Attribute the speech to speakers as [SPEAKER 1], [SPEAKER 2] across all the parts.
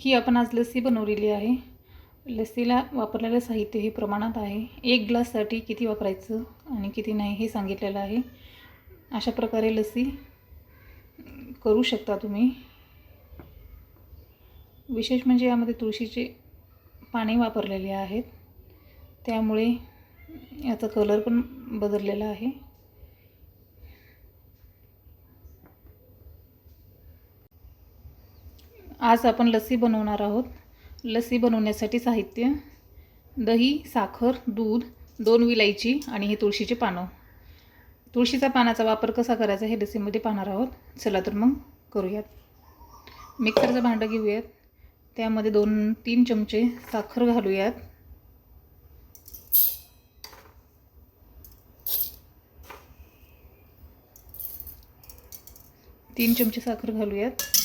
[SPEAKER 1] ही आपण आज लस्सी बनवलेली आहे. लस्सीला वापरलेलं साहित्य हे प्रमाणात आहे. एक ग्लाससाठी किती वापरायचं आणि किती नाही हे सांगितलेलं आहे. अशा प्रकारे लस्सी करू शकता तुम्ही. विशेष म्हणजे यामध्ये तुळशीचे पाने वापरलेले आहेत. त्यामुळे याचा कलर पण बदललेला आहे. आज आपण लस्सी बनवणार आहोत. लस्सी बनवण्यासाठी साहित्य दही साखर दूध दोन विलायची आणि हे तुळशीचे पानं. तुळशीचा पानाचा वापर कसा करायचा हे लस्सीमध्ये पाहणार आहोत. चला तर मग करूयात. मिक्सरचं भांडं घेऊयात. त्यामध्ये दोन तीन चमचे साखर घालूयात. तीन चमचे साखर घालूयात.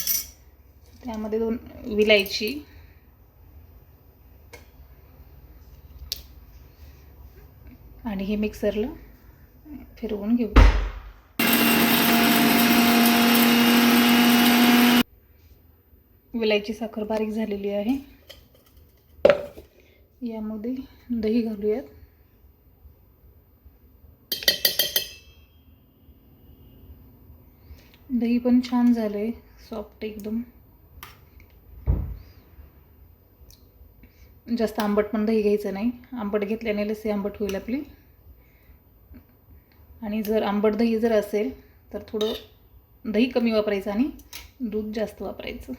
[SPEAKER 1] त्यामध्ये दोन विलायची. आणि हे मिक्सरला फिरवून घेऊ. विलायची साखर बारीक झालेली आहे. यामध्ये दही घालूयात. दही पण छान झालं आहे सॉफ्ट एकदम. जास्त आंबट पण दही घ्यायचं नाही. आंबट घेतल्याने लसी आंबट होईल आपली. आणि जर आंबट दही जर असेल तर थोडं दही कमी वापरायचं आणि दूध जास्त वापरायचं.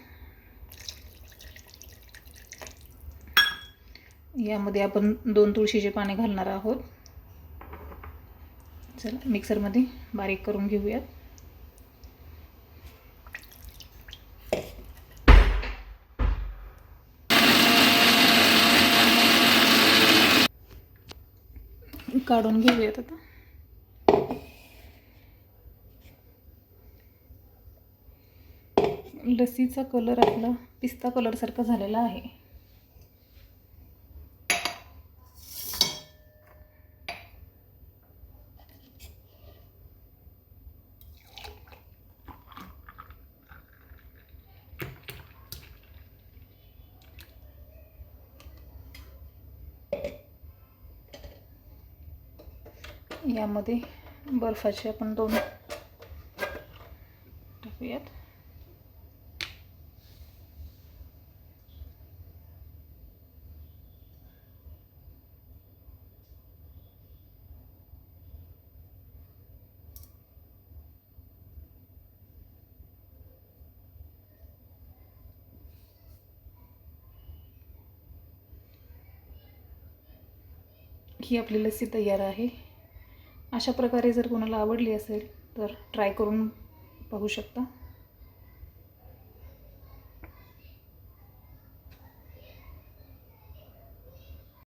[SPEAKER 1] यामध्ये आपण दोन तुळशीचे पाने घालणार आहोत. चला मिक्सरमध्ये बारीक करून घेऊयात. काढून घेऊयात आता. लसीचा कलर आपला पिस्ता कलरसारखा झालेला आहे. यामध्ये बर्फाचे आपण दोन टाकूयात. ही आपली लस्सी तयार आहे. अशा प्रकारे जर कोणाला आवडली असेल तर ट्राय करून पाहू शकता.